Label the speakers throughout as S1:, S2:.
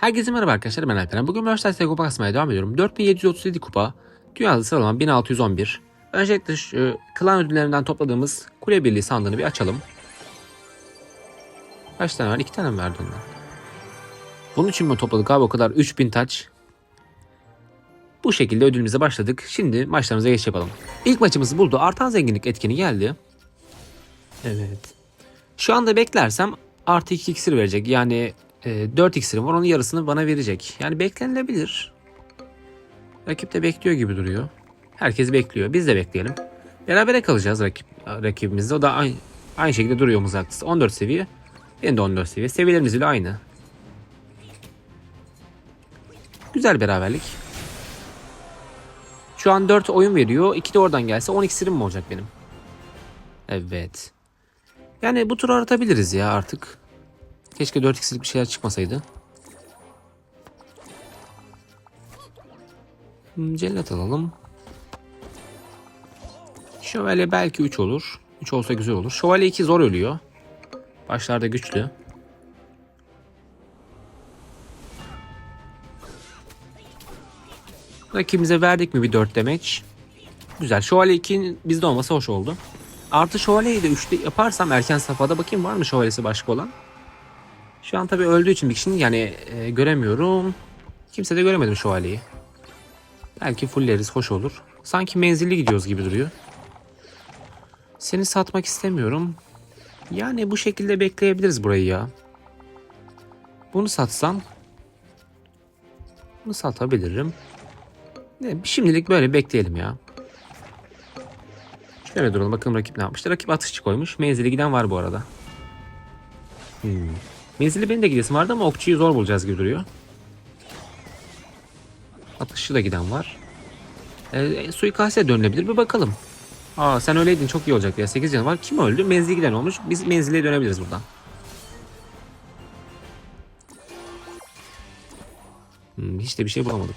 S1: Herkese merhaba arkadaşlar ben Alperen. Bugün Mercedes kupa kasmaya devam ediyorum. 4737 kupa. Dünyada sıralama 1611. Öncelikle şu klan ödüllerinden topladığımız kule birliği sandığını bir açalım. Kaç tane var? 2 tane mi verdi ondan? Bunun için mi topladık abi o kadar? 3000 taç. Bu şekilde ödülümüze başladık. Şimdi maçlarımıza geç yapalım. İlk maçımız buldu. Artan zenginlik etkeni geldi. Evet. Şu anda beklersem artı 2 iksir verecek. Yani e, 4 iksirim var onun yarısını bana verecek. Yani beklenilebilir. Rakip de bekliyor gibi duruyor. Herkes bekliyor. Biz de bekleyelim. Berabere kalacağız rakip rakibimizle. O da aynı, aynı şekilde duruyor mızraklısı. 14 seviye. Benim de 14 seviye. Seviyelerimiz bile aynı. Güzel beraberlik. Şu an 4 oyun veriyor. 2 de oradan gelse 10 iksirim mi olacak benim? Evet. Yani bu turu aratabiliriz ya artık. Keşke 4 x'lik bir şeyler çıkmasaydı. Hmm, Cellat alalım. Şövalye belki 3 olur. 3 olsa güzel olur. Şövalye 2 zor ölüyor. Başlarda güçlü. Rakibimize verdik mi bir 4 damage? Güzel. Şövalye 2'nin bizde olması hoş oldu. Artı şövalyeyi de 3'te yaparsam erken safhada bakayım var mı şövalyesi başka olan? Şu an tabii öldüğü için bir kişinin yani e, göremiyorum. Kimse de göremedim şövalyeyi. Belki fulleriz hoş olur. Sanki menzilli gidiyoruz gibi duruyor. Seni satmak istemiyorum. Yani bu şekilde bekleyebiliriz burayı ya. Bunu satsam. Bunu satabilirim. Ne, şimdilik böyle bekleyelim ya. Şöyle duralım bakalım rakip ne yapmıştı. Rakip atışçı koymuş. Menzili giden var bu arada. Hmm. Menzili benim de gidesim vardı ama okçuyu zor bulacağız gibi duruyor. Atışçı da giden var. E, suikaste dönülebilir bir bakalım. Aa sen öyleydin çok iyi olacak ya. 8 canı var. Kim öldü? Menzili giden olmuş. Biz menzile dönebiliriz buradan. Hmm, hiç de bir şey bulamadık.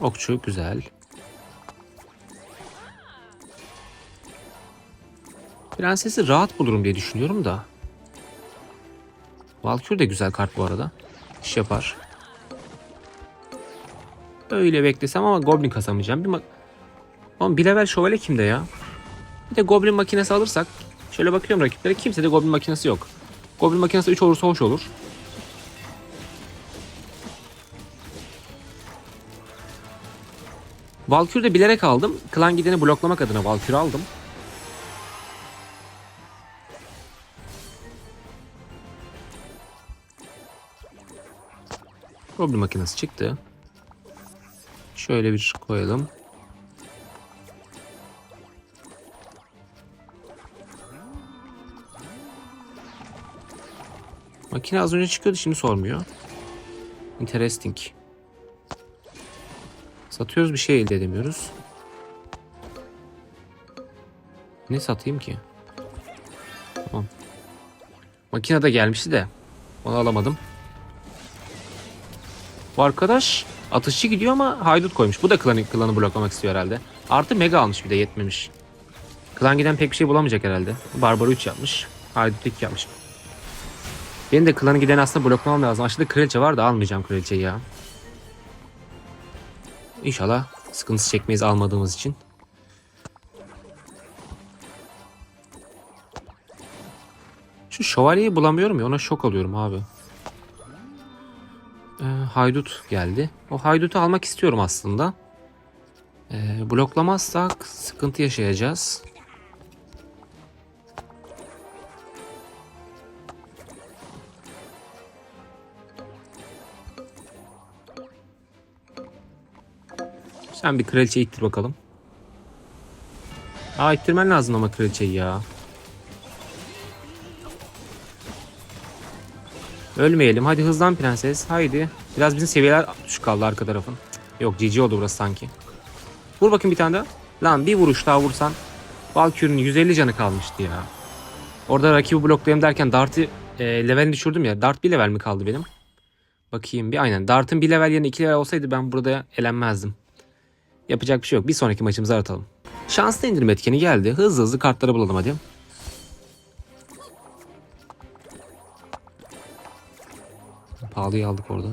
S1: Okçu güzel. Prensesi rahat bulurum diye düşünüyorum da. Valkür de güzel kart bu arada. İş yapar. Öyle beklesem ama Goblin kasamayacağım. Bir Oğlum bir level şövalye kimde ya? Bir de Goblin makinesi alırsak. Şöyle bakıyorum rakiplere. Kimse de Goblin makinesi yok. Goblin makinesi 3 olursa hoş olur. Valkür de bilerek aldım. Klan gideni bloklamak adına Valkür aldım. Goblin makinesi çıktı. Şöyle bir koyalım. Makine az önce çıkıyordu şimdi sormuyor. Interesting. Satıyoruz bir şey elde edemiyoruz. Ne satayım ki? Tamam. Makine de gelmişti de. Onu alamadım. Bu arkadaş atışçı gidiyor ama haydut koymuş. Bu da klanı, klanı bloklamak istiyor herhalde. Artı mega almış bir de yetmemiş. Klan giden pek bir şey bulamayacak herhalde. Barbar 3 yapmış. Haydut 2 yapmış. Benim de klanı giden aslında bloklamam lazım. Aşağıda kraliçe var da almayacağım kraliçeyi ya. İnşallah sıkıntısı çekmeyiz almadığımız için. Şu şövalyeyi bulamıyorum ya ona şok oluyorum abi. Ee, haydut geldi. O haydutu almak istiyorum aslında. Ee, bloklamazsak sıkıntı yaşayacağız. Sen bir kraliçe ittir bakalım. Aa ittirmen lazım ama kraliçeyi ya. Ölmeyelim. Hadi hızlan prenses. Haydi. Biraz bizim seviyeler düşük kaldı arka tarafın. Yok GG oldu burası sanki. Vur bakayım bir tane daha. Lan bir vuruş daha vursan. Valkyrie'nin 150 canı kalmıştı ya. Orada rakibi bloklayayım derken Dart'ı e, levelini düşürdüm ya. Dart bir level mi kaldı benim? Bakayım bir aynen. Dart'ın bir level yerine iki level olsaydı ben burada elenmezdim. Yapacak bir şey yok. Bir sonraki maçımızı aratalım. Şanslı indirim etkeni geldi. Hızlı hızlı kartları bulalım hadi. Pahalıyı aldık orada.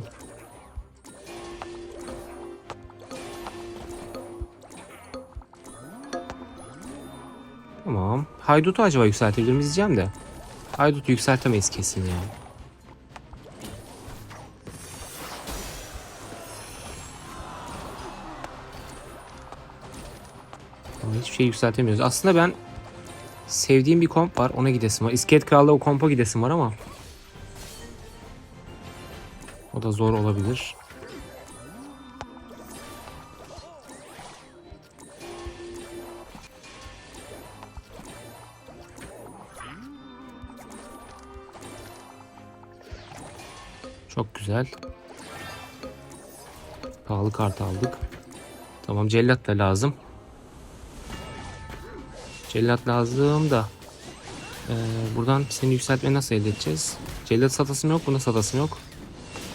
S1: Tamam. Haydut'u acaba yükseltebilir miyiz diyeceğim de. Haydut yükseltemeyiz kesin ya. Ama hiçbir şey yükseltemiyoruz. Aslında ben sevdiğim bir komp var. Ona gidesim var. İskelet Kral'da o kompa gidesim var ama. O da zor olabilir. Çok güzel. Pahalı kart aldık. Tamam cellat da lazım. Cellat lazım da. Ee, buradan seni yükseltmeyi nasıl elde edeceğiz? Cellat satasım yok. Bunda satasım yok.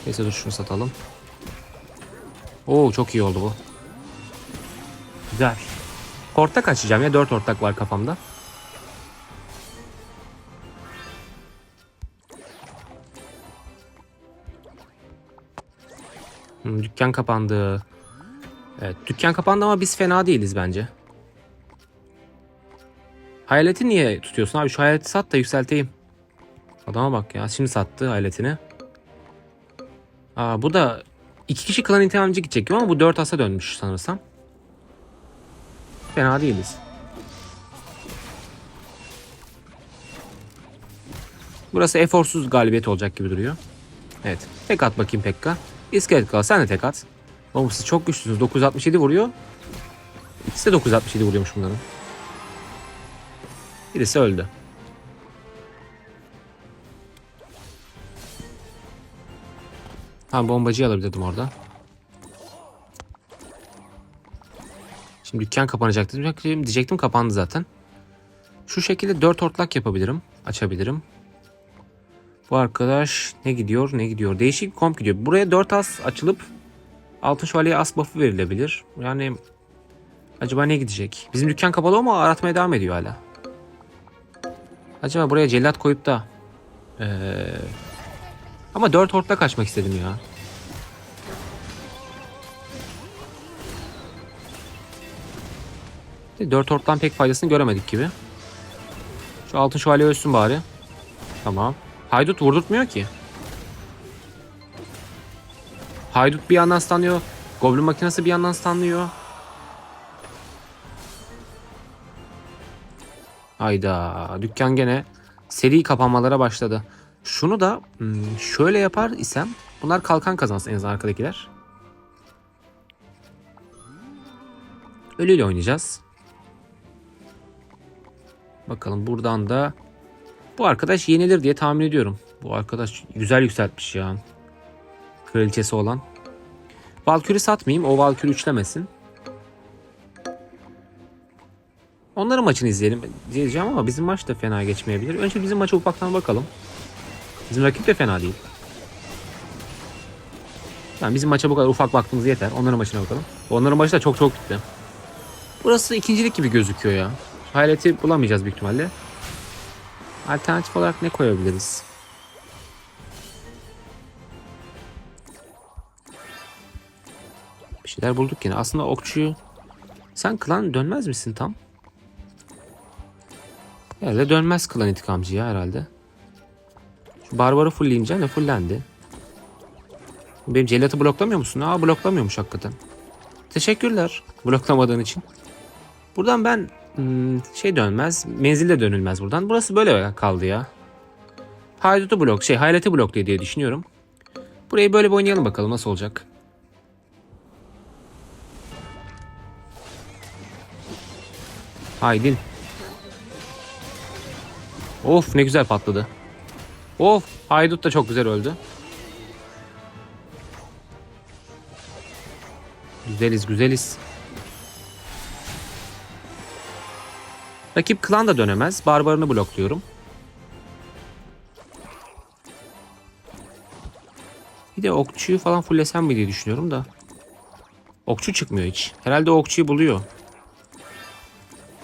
S1: Neyse dur şunu satalım. Oo çok iyi oldu bu. Güzel. Ortak açacağım ya. 4 ortak var kafamda. Hmm, dükkan kapandı. Evet dükkan kapandı ama biz fena değiliz bence. Hayaleti niye tutuyorsun abi? Şu hayaleti sat da yükselteyim. Adama bak ya. Şimdi sattı hayaletini. Aa, bu da iki kişi klan intihamcı gidecek gibi ama bu dört asa dönmüş sanırsam. Fena değiliz. Burası eforsuz galibiyet olacak gibi duruyor. Evet. Tek at bakayım Pekka. İskelet kal. Sen de tek at. Oğlum çok güçlüsünüz. 967 vuruyor. İkisi de 967 vuruyormuş bunların. Birisi öldü. Ha bombacıyı alabilirdim orada. Şimdi dükkan kapanacak dedim. Diyecektim kapandı zaten. Şu şekilde 4 ortlak yapabilirim. Açabilirim. Bu arkadaş ne gidiyor ne gidiyor. Değişik bir komp gidiyor. Buraya 4 as açılıp altın şövalyeye as buff'ı verilebilir. Yani acaba ne gidecek? Bizim dükkan kapalı ama aratmaya devam ediyor hala. Acaba buraya cellat koyup da ee, ama 4 orta kaçmak istedim ya. 4 ortadan pek faydasını göremedik gibi. Şu altın şövalye ölsün bari. Tamam. Haydut vurdurtmuyor ki. Haydut bir yandan stanlıyor. Goblin makinesi bir yandan stanlıyor. Hayda. Dükkan gene seri kapanmalara başladı. Şunu da hmm, şöyle yapar isem bunlar kalkan kazansın en azından arkadakiler. Ölüyle oynayacağız. Bakalım buradan da bu arkadaş yenilir diye tahmin ediyorum. Bu arkadaş güzel yükseltmiş ya. Kraliçesi olan. Valkyrie satmayayım. O Valkyrie üçlemesin. Onların maçını izleyelim diyeceğim ama bizim maç da fena geçmeyebilir. Önce bizim maça ufaktan bakalım. Bizim rakip de fena değil. Yani bizim maça bu kadar ufak baktığımız yeter. Onların maçına bakalım. Onların maçı da çok çok gitti. Burası ikincilik gibi gözüküyor ya. Hayaleti bulamayacağız büyük ihtimalle. Alternatif olarak ne koyabiliriz? Bir şeyler bulduk yine. Aslında okçuyu... Sen klan dönmez misin tam? Herhalde dönmez klan intikamcı ya herhalde. Barbarı fullleyince ne fullendi. Benim cellatı bloklamıyor musun? Aa bloklamıyormuş hakikaten. Teşekkürler bloklamadığın için. Buradan ben hmm, şey dönmez. Menzilde dönülmez buradan. Burası böyle kaldı ya. Haydutu blok şey hayleti blok diye düşünüyorum. Burayı böyle bir oynayalım bakalım nasıl olacak. Haydin. Of ne güzel patladı. Of haydut da çok güzel öldü. Güzeliz güzeliz. Rakip klan da dönemez. Barbarını blokluyorum. Bir de okçuyu falan fullesem mi diye düşünüyorum da. Okçu çıkmıyor hiç. Herhalde okçuyu buluyor.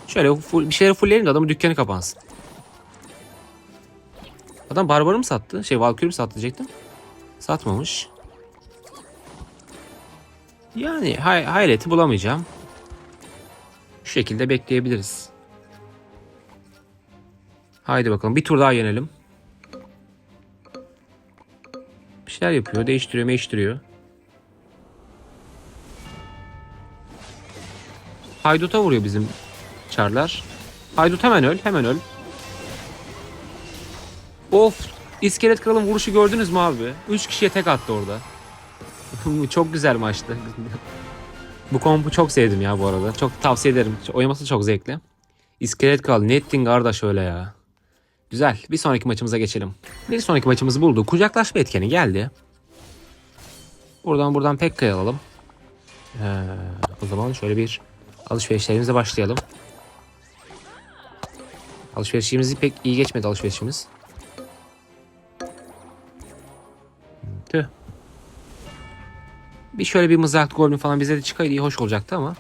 S1: Şöyle full, bir şeyleri fullleyelim de adamın dükkanı kapansın. Adam barbarı mı sattı? Şey Valkyrie mi sattı diyecektim. Satmamış. Yani hay hayreti bulamayacağım. Şu şekilde bekleyebiliriz. Haydi bakalım bir tur daha yenelim. Bir şeyler yapıyor. Değiştiriyor değiştiriyor. Haydut'a vuruyor bizim çarlar. Haydut hemen öl. Hemen öl. Of. İskelet Kral'ın vuruşu gördünüz mü abi? 3 kişiye tek attı orada. çok güzel maçtı. bu kompu çok sevdim ya bu arada. Çok tavsiye ederim. Oynaması çok zevkli. İskelet Kral ne ettin kardeş öyle ya. Güzel. Bir sonraki maçımıza geçelim. Bir sonraki maçımızı buldu. Kucaklaşma etkeni geldi. Buradan buradan Pekka'yı alalım. Ee, o zaman şöyle bir alışverişlerimize başlayalım. Alışverişimizi pek iyi geçmedi alışverişimiz. Bir şöyle bir mızraklı goblin falan bize de çıkaydı iyi hoş olacaktı ama.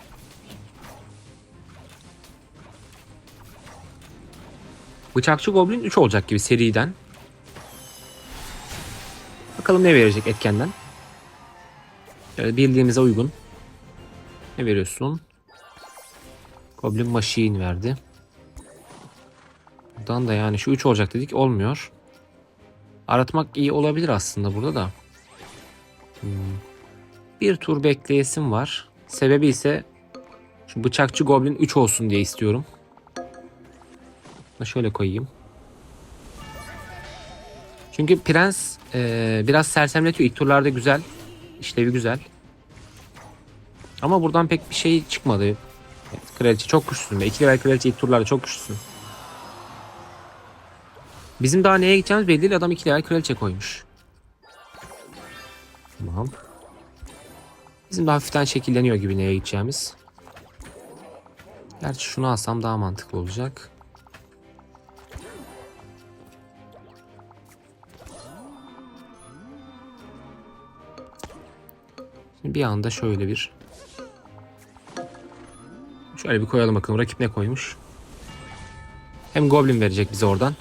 S1: Bıçakçı goblin 3 olacak gibi seriden. Bakalım ne verecek etkenden. Şöyle bildiğimize uygun. Ne veriyorsun? Goblin Machine verdi. Buradan da yani şu 3 olacak dedik olmuyor. Aratmak iyi olabilir aslında burada da. Hmm. Bir tur bekleyesim var. Sebebi ise şu bıçakçı goblin 3 olsun diye istiyorum. Bunu Şöyle koyayım. Çünkü prens e, biraz sersemletiyor. İlk turlarda güzel. İşlevi güzel. Ama buradan pek bir şey çıkmadı. Evet, kraliçe çok güçlüsün. İki level kraliçe ilk turlarda çok güçlüsün. Bizim daha neye gideceğimiz belli değil. Adam iki level kraliçe koymuş. Tamam. Bizim de hafiften şekilleniyor gibi neye gideceğimiz. Gerçi şunu alsam daha mantıklı olacak. Şimdi bir anda şöyle bir Şöyle bir koyalım bakalım rakip ne koymuş. Hem Goblin verecek bize oradan.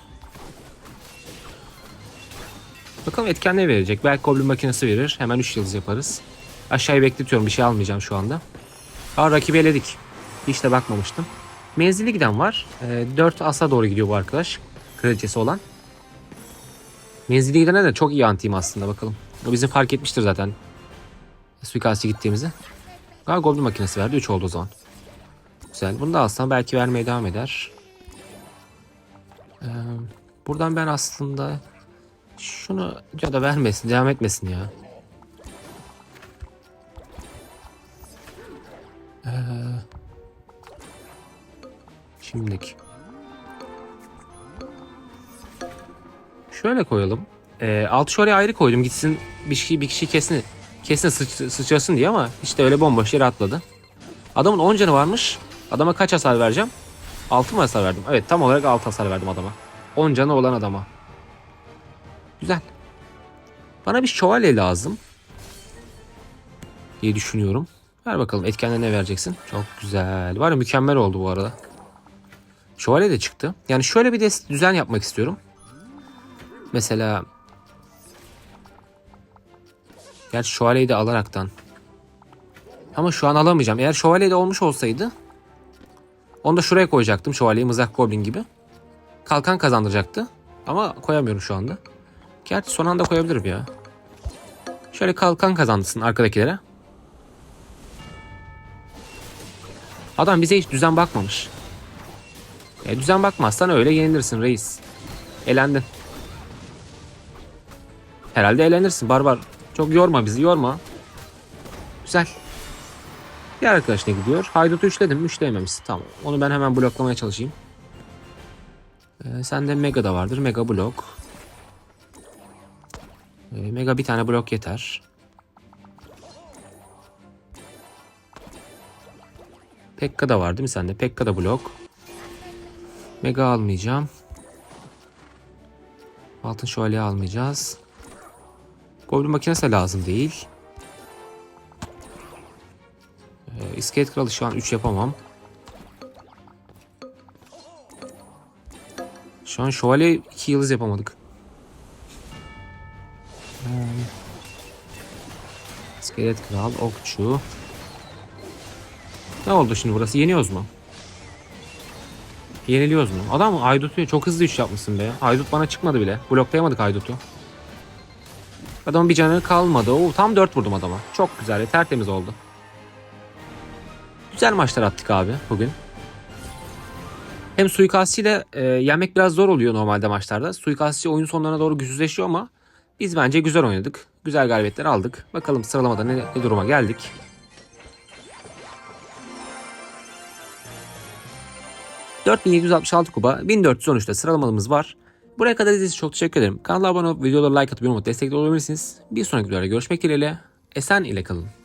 S1: Bakalım etken ne verecek? Belki Goblin makinesi verir. Hemen 3 yıldız yaparız. Aşağıya bekletiyorum. Bir şey almayacağım şu anda. Aa rakibi eledik. Hiç de bakmamıştım. Menzili giden var. E, 4 asa doğru gidiyor bu arkadaş. Kraliçesi olan. Menzili gidene de çok iyi antiyim aslında bakalım. O bizim fark etmiştir zaten. Suikastçı gittiğimizi. Galiba Goblin makinesi verdi. 3 oldu o zaman. Güzel. Bunu da alsam belki vermeye devam eder. Ee, buradan ben aslında şunu ya da vermesin, devam etmesin ya. Ee, şimdilik. Şöyle koyalım. Ee, altı şuraya ayrı koydum. Gitsin bir kişi bir kişi kesin kesin sıç, sıçrasın diye ama işte öyle bomboş yere atladı. Adamın 10 canı varmış. Adama kaç hasar vereceğim? 6 mı hasar verdim? Evet tam olarak 6 hasar verdim adama. 10 canı olan adama. Güzel. Bana bir şövalye lazım. Diye düşünüyorum. Ver bakalım etkende ne vereceksin? Çok güzel. Var ya mükemmel oldu bu arada. Şövalye de çıktı. Yani şöyle bir düzen yapmak istiyorum. Mesela Gerçi şövalyeyi de alaraktan. Ama şu an alamayacağım. Eğer şövalye de olmuş olsaydı onu da şuraya koyacaktım şövalyeyi mızrak goblin gibi. Kalkan kazandıracaktı. Ama koyamıyorum şu anda. Gerçi son anda koyabilirim ya. Şöyle kalkan kazandırsın arkadakilere. Adam bize hiç düzen bakmamış. E, düzen bakmazsan öyle yenilirsin reis. Elendin. Herhalde eğlenirsin barbar. Çok yorma bizi yorma. Güzel. Diğer arkadaş ne gidiyor? Haydut'u üçledim. Üçleyememişsin. Tamam. Onu ben hemen bloklamaya çalışayım. Ee, sende Mega da vardır. Mega blok. Ee, Mega bir tane blok yeter. Pekka da var değil mi sende? Pekka da blok. Mega almayacağım. Altın şövalye almayacağız. Goblin makinesi lazım değil. Ee, İskelet kralı şu an 3 yapamam. Şu an şövalye 2 yıldız yapamadık. Ee, İskelet kral, okçu. Ne oldu şimdi burası? Yeniyoruz mu? Yeniliyoruz mu? Adam Aydut'u çok hızlı iş yapmışsın be. Aydut bana çıkmadı bile. Bloklayamadık Aydut'u. Adamın bir canı kalmadı. Oo, tam 4 vurdum adama. Çok güzel. Tertemiz oldu. Güzel maçlar attık abi bugün. Hem suikastçıyla e, yenmek biraz zor oluyor normalde maçlarda. Suikastçı oyun sonlarına doğru güçsüzleşiyor ama biz bence güzel oynadık. Güzel galibiyetler aldık. Bakalım sıralamada ne, ne duruma geldik. ...4766 kupa, 1413'te sıralamalımız var. Buraya kadar izlediğiniz çok teşekkür ederim. Kanala abone olup videoları like atıp yorum destekli olabilirsiniz. Bir sonraki videoda görüşmek dileğiyle. Esen ile kalın.